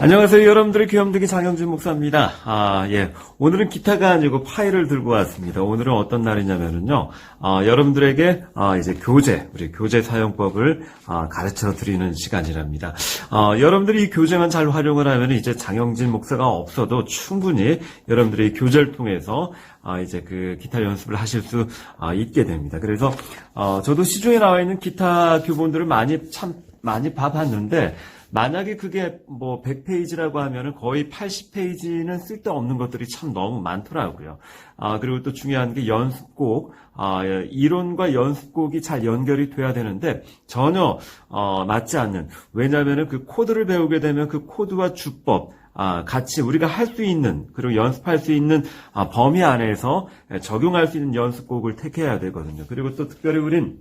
안녕하세요. 여러분들의 귀염둥이 장영준 목사입니다. 아, 예. 오늘은 기타가 아니고 파일을 들고 왔습니다. 오늘은 어떤 날이냐면은요, 아, 여러분들에게, 아, 이제 교재, 우리 교재 사용법을, 아, 가르쳐 드리는 시간이랍니다. 아, 여러분들이 이 교재만 잘 활용을 하면 이제 장영진 목사가 없어도 충분히 여러분들이 이 교재를 통해서 아, 이제 그 기타 연습을 하실 수 아, 있게 됩니다. 그래서, 어, 저도 시중에 나와 있는 기타 교본들을 많이 참, 많이 봐봤는데, 만약에 그게 뭐 100페이지라고 하면은 거의 80페이지는 쓸데없는 것들이 참 너무 많더라고요. 아, 그리고 또 중요한 게 연습곡, 아, 예, 이론과 연습곡이 잘 연결이 돼야 되는데 전혀, 어, 맞지 않는. 왜냐면은 그 코드를 배우게 되면 그 코드와 주법, 아, 같이 우리가 할 수 있는, 그리고 연습할 수 있는 아, 범위 안에서 적용할 수 있는 연습곡을 택해야 되거든요. 그리고 또 특별히 우린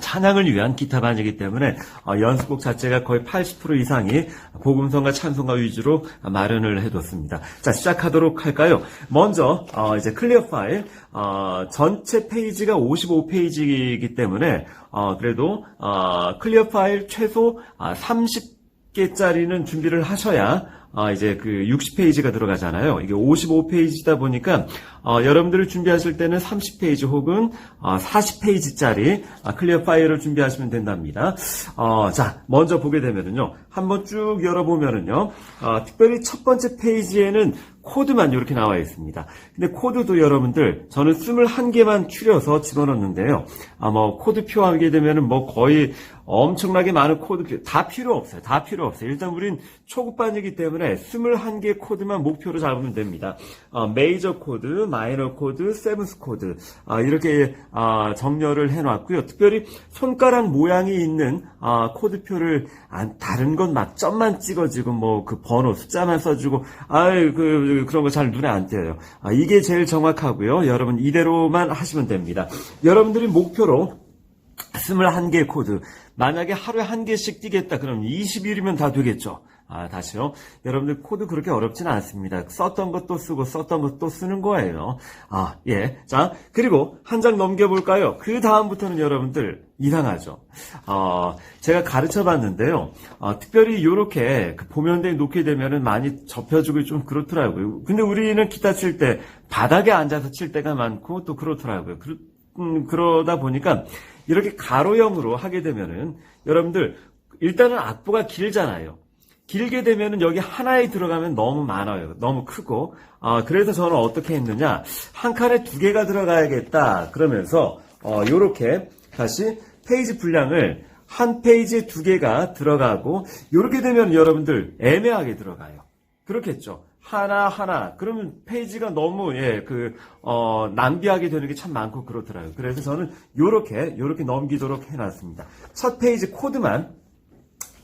찬양을 위한 기타 반이기 때문에 어, 연습곡 자체가 거의 80% 이상이 복음성과 찬송가 위주로 마련을 해뒀습니다. 자 시작하도록 할까요? 먼저 어, 이제 클리어 파일 어, 전체 페이지가 55페이지이기 때문에 어, 그래도 어, 클리어 파일 최소 30개짜리는 준비를 하셔야 아, 이제 그 60페이지가 들어가잖아요. 이게 55페이지다 보니까, 어, 여러분들이 준비하실 때는 30페이지 혹은 어, 40페이지짜리 클리어 파일을 준비하시면 된답니다. 어, 자, 먼저 보게 되면은요. 한번 쭉 열어보면은요. 어, 특별히 첫 번째 페이지에는 코드만 이렇게 나와 있습니다. 근데 코드도 여러분들 저는 21개만 추려서 집어넣는데요. 아, 뭐 코드표 하게 되면은 뭐 거의 엄청나게 많은 코드표 다 필요 없어요. 다 필요 없어요. 일단 우린 초급반이기 때문에 21개 코드만 목표로 잡으면 됩니다. 어, 메이저 코드, 마이너 코드, 세븐스 코드 아, 이렇게 아, 정렬을 해놨고요. 특별히 손가락 모양이 있는 아, 코드표를 안, 다른 건 막 점만 찍어지고 뭐 그 번호 숫자만 써주고 아유 그 그런 거 잘 눈에 안 띄어요. 아, 이게 제일 정확하고요. 여러분 이대로만 하시면 됩니다. 여러분들이 목표로 21개 코드. 만약에 하루에 한 개씩 뛰겠다. 그럼 20일이면 다 되겠죠. 아, 다시요. 여러분들 코드 그렇게 어렵지는 않습니다. 썼던 것도 쓰고 썼던 것도 쓰는 거예요. 아, 예. 자, 그리고 한 장 넘겨볼까요? 그 다음부터는 여러분들 이상하죠. 어, 제가 가르쳐 봤는데요. 어, 특별히 요렇게 그 보면대에 놓게 되면은 많이 접혀주고 좀 그렇더라고요. 근데 우리는 기타 칠 때 바닥에 앉아서 칠 때가 많고 또 그렇더라고요. 그러, 음, 그러다 보니까 이렇게 가로형으로 하게 되면은 여러분들 일단은 악보가 길잖아요. 길게 되면은 여기 하나에 들어가면 너무 많아요. 너무 크고. 아, 그래서 저는 어떻게 했느냐. 한 칸에 두 개가 들어가야겠다. 그러면서, 어, 요렇게 다시 페이지 분량을 한 페이지에 두 개가 들어가고, 요렇게 되면 여러분들 애매하게 들어가요. 그렇겠죠. 하나, 하나. 그러면 페이지가 너무, 예, 그, 어, 낭비하게 되는 게 참 많고 그렇더라고요. 그래서 저는 요렇게, 요렇게 넘기도록 해놨습니다. 첫 페이지 코드만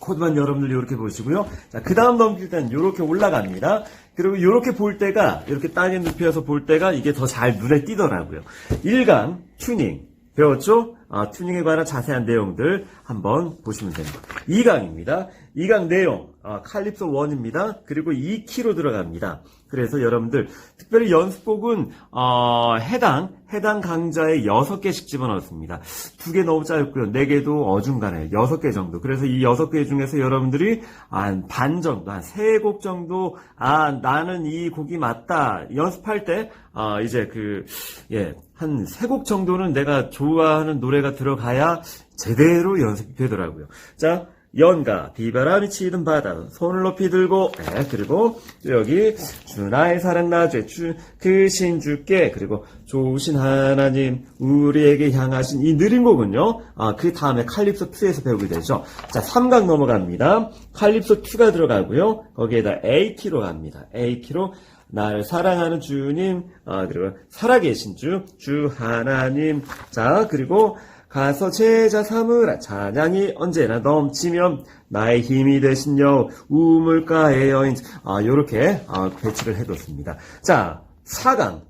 코드만 여러분들 이렇게 보시고요. 자, 그 다음 넘길 때는 이렇게 올라갑니다. 그리고 이렇게 볼 때가, 이렇게 땅에 눕혀서 볼 때가 이게 더 잘 눈에 띄더라고요. 1강 튜닝. 배웠죠? 아, 튜닝에 관한 자세한 내용들 한번 보시면 됩니다. 2강입니다. 2강 내용, 아, 칼립소 1입니다. 그리고 2키로 들어갑니다. 그래서 여러분들, 특별히 연습곡은, 어, 해당, 해당 강좌에 6개씩 집어넣었습니다. 2개 너무 짧고요. 4개도 어중간해. 6개 정도. 그래서 이 6개 중에서 여러분들이 한 반 정도, 한 3곡 정도, 아, 나는 이 곡이 맞다. 연습할 때, 아, 이제 그, 예, 한 3곡 정도는 내가 좋아하는 노래가 들어가야 제대로 연습이 되더라고요. 자, 연가 비바람이 치던 바다 손을 높이 들고 네, 그리고 여기 주 나의 사랑 나주의 주그 신주께 그리고 좋으신 하나님 우리에게 향하신 이 느린 곡은요 아, 그 다음에 칼립소 2에서 배우게 되죠. 자 3강 넘어갑니다. 칼립소 2가 들어가고요. 거기에다 A키로 갑니다. A키로 날 사랑하는 주님, 아, 그리고 살아계신 주, 주 하나님. 자, 그리고 가서 제자 삼으라 찬양이 언제나 넘치면 나의 힘이 되신 여 우물가의 여인 아 요렇게 아, 배치를 해뒀습니다. 자 4강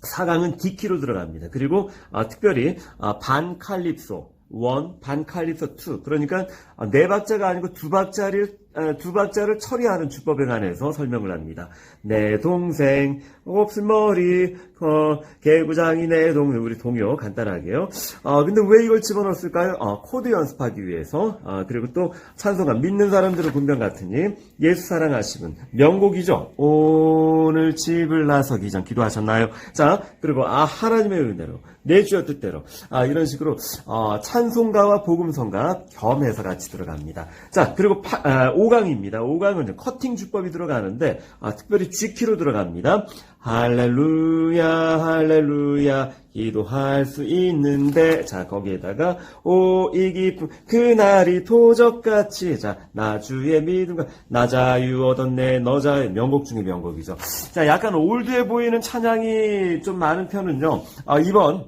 4강은 D키로 들어갑니다. 그리고 아, 특별히 아, 반칼립소 원, 반칼립소 2. 그러니까 네 박자가 아니고 두 박자를 두 박자를 처리하는 주법에 관해서 설명을 합니다. 내 동생 없은 머리 어, 개구장이네, 동, 우리 동요, 간단하게요. 어, 근데 왜 이걸 집어넣었을까요? 어, 코드 연습하기 위해서, 어, 그리고 또 찬송가, 믿는 사람들은 군병 같으니, 예수 사랑하시면, 명곡이죠. 오늘 집을 나서기 전 기도하셨나요? 자, 그리고, 아, 하나님의 은혜로, 내 주여 뜻대로, 아, 이런 식으로, 어, 찬송가와 복음성가 겸해서 같이 들어갑니다. 자, 그리고 파, 아, 5강입니다. 5강은 커팅 주법이 들어가는데, 아, 특별히 G키로 들어갑니다. 할렐루야, 할렐루야, 기도할 수 있는데, 자, 거기에다가, 오, 이 기쁨, 그날이 도적같이, 자, 나 주의 믿음과, 나 자유 얻었네, 너 자유, 명곡 중의 명곡이죠. 자, 약간 올드해 보이는 찬양이 좀 많은 편은요, 아, 이번,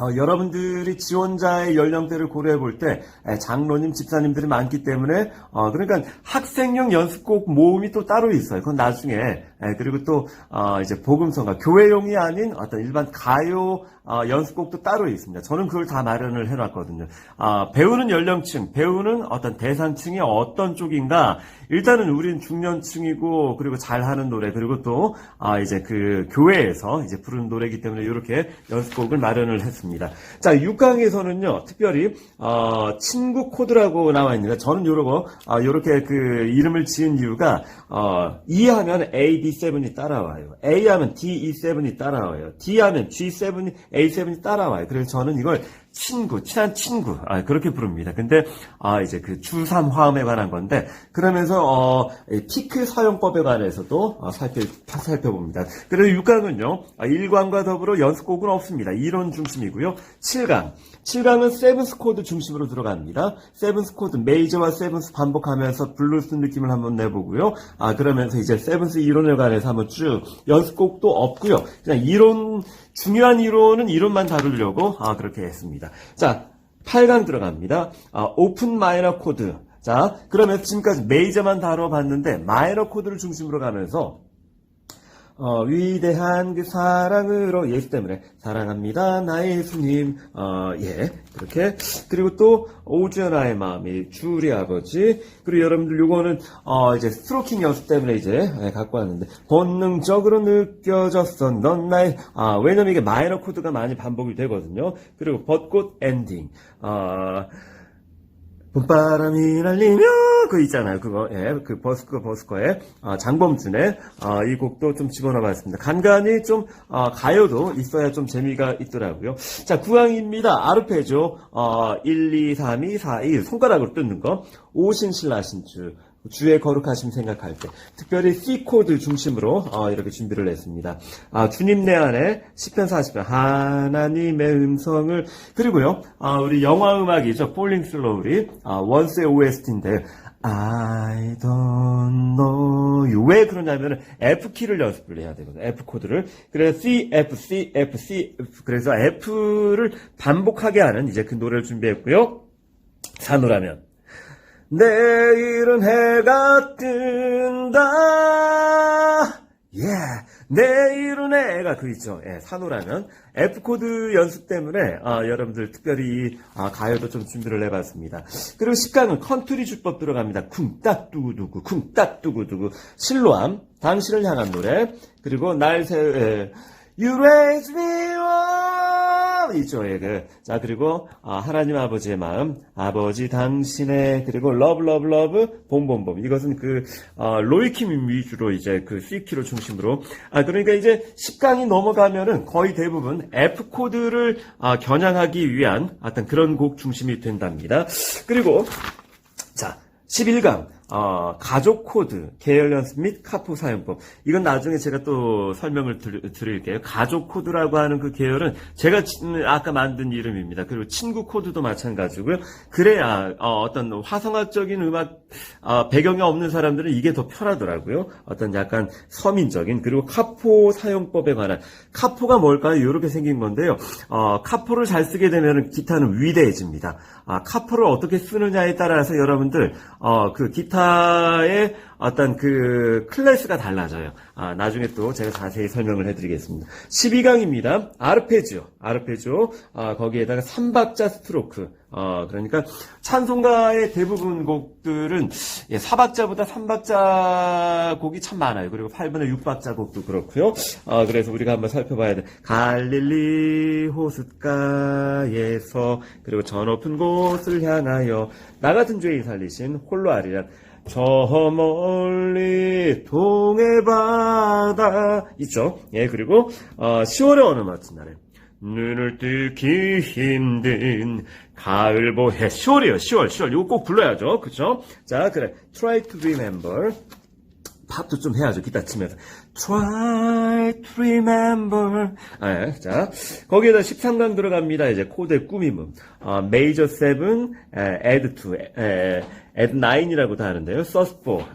어, 여러분들이 지원자의 연령대를 고려해 볼 때 장로님, 집사님들이 많기 때문에 어, 그러니까 학생용 연습곡 모음이 또 따로 있어요. 그건 나중에 에, 그리고 또 어, 이제 복음성가 교회용이 아닌 어떤 일반 가요 어, 연습곡도 따로 있습니다. 저는 그걸 다 마련을 해놨거든요. 아, 배우는 연령층, 배우는 어떤 대상층이 어떤 쪽인가. 일단은 우린 중년층이고 그리고 잘하는 노래 그리고 또 아, 이제 그 교회에서 이제 부르는 노래이기 때문에 이렇게 연습곡을 마련을 했습니다. 자, 6강에서는요 특별히 어, 친구 코드라고 나와 있는데 저는 요러고 아, 요렇게 그 이름을 지은 이유가 어, E 하면 AD7이 따라와요. A 하면 DE7이 따라와요. D 하면 G7이 A7이 따라와요. 그래서 저는 이걸 친구, 친한 친구, 아, 그렇게 부릅니다. 근데, 아, 이제 그 주삼 화음에 관한 건데, 그러면서, 어, 이 피크 사용법에 관해서도 어, 살펴, 살펴봅니다. 그래서 6강은요, 아, 1강과 더불어 연습곡은 없습니다. 이론 중심이고요. 7강. 7강은 세븐스 코드 중심으로 들어갑니다. 세븐스 코드, 메이저와 세븐스 반복하면서 블루스 느낌을 한번 내보고요. 아, 그러면서 이제 세븐스 이론에 관해서 한번 쭉 연습곡도 없고요. 그냥 이론, 중요한 이론은 이론만 다루려고 아, 그렇게 했습니다. 자, 8강 들어갑니다. 아, 오픈 마이너 코드. 자, 그러면 지금까지 메이저만 다뤄봤는데 마이너 코드를 중심으로 가면서 어, 위대한 그 사랑으로 예수 때문에 사랑합니다. 나의 예수님. 어, 예. 그렇게. 그리고 또 오주여 나의 마음이 주리 아버지. 그리고 여러분들 요거는 어, 이제 스트로킹 연습 때문에 이제 예, 갖고 왔는데 본능적으로 느껴졌어 넌 나의 아 왜냐면 이게 마이너 코드가 많이 반복이 되거든요. 그리고 벚꽃 엔딩. 어, 봄바람이 날리며 그 있잖아요. 그거 예 그 버스커 버스커의 어, 장범준의 어, 이 곡도 좀 집어넣어봤습니다. 간간히 좀 어, 가요도 있어야 좀 재미가 있더라고요. 자 구강입니다. 아르페죠. 어, 1 2 3 2 4 1 손가락으로 뜯는 거. 오신실라신주 주의 거룩하심 생각할 때 특별히 C 코드 중심으로 어, 이렇게 준비를 했습니다. 아, 주님 내 안에 10편 40편 하나님의 음성을 그리고요 아, 우리 영화 음악이죠 Falling Slowly 아, 원스의 OST인데 I don't know you. 왜 그러냐면 F 키를 연습을 해야 되거든요. F 코드를. 그래서 C, F, C, F, C, F. 그래서 F를 반복하게 하는 이제 그 노래를 준비했고요. 산호라면 내일은 해가 뜬다. 예. 내일은 해가 그 있죠. 예, 산호라면 F 코드 연습 때문에 아, 여러분들 특별히 아, 가요도 좀 준비를 해봤습니다. 그리고 10강은 컨트리 주법 들어갑니다. 쿵딱 두구두구 실로암 당신을 향한 노래 그리고 날 새. 예. You raise me up 있죠, 예, 그. 자, 그리고, 아, 하나님 아버지의 마음, 아버지 당신의, 그리고 러브, 러브, 러브, 봄봄봄. 이것은 그, 어, 로이킴 위주로 이제 그 C키로 중심으로. 아, 그러니까 이제 10강이 넘어가면은 거의 대부분 F 코드를 아, 겨냥하기 위한 어떤 그런 곡 중심이 된답니다. 그리고, 자, 11강. 어, 가족 코드, 계열 연습 및 카포 사용법. 이건 나중에 제가 또 설명을 드, 드릴 게요. 가족 코드라고 하는 그 계열은 제가 지- 아까 만든 이름입니다. 그리고 친구 코드도 마찬가지고요. 그래야 어, 떤 화성학적인 음악 어, 배경이 없는 사람들은 이게 더 편하더라고요. 어떤 약간 서민적인 그리고 카포 사용법에 관한 카포가 뭘까요? 이렇게 생긴 건데요. 어, 카포를 잘 쓰게 되면 기타는 위대해집니다. 아, 카포를 어떻게 쓰느냐에 따라서 여러분들 어, 그 기타 의 어떤 그 클래스가 달라져요. 아, 나중에 또 제가 자세히 설명을 해드리겠습니다. 12강입니다. 아르페지오, 아르페지오, 아, 거기에다가 3박자 스트로크. 어, 그러니까 찬송가의 대부분 곡들은 예, 4박자보다 3박자 곡이 참 많아요. 그리고 8분의 6박자 곡도 그렇고요. 어, 그래서 우리가 한번 살펴봐야 돼. 갈릴리 호숫가에서 그리고 저 높은 곳을 향하여 나 같은 죄인 살리신 홀로 아리란 저 멀리 동해 바다 있죠. 예 그리고 어, 10월의 어느 멋진 날에 눈을 뜨기 힘든 가을 보해. 10월이에요 10월 10월. 이거 꼭 불러야죠. 그쵸? 자 그래. Try to remember. 팝도 좀 해야죠 기타 치면서. Try to remember. 아, 자. 거기에다 13강 들어갑니다. 이제 코드의 꾸밈음. 어, major 7 에, add 2 에, add 9이라고도 하는데요. 4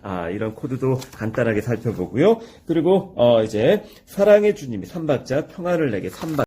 아, 이런 코드도 간단하게 살펴보고요. 그리고 어, 이제 사랑의 주님이 3박자 평화를 내게 3박자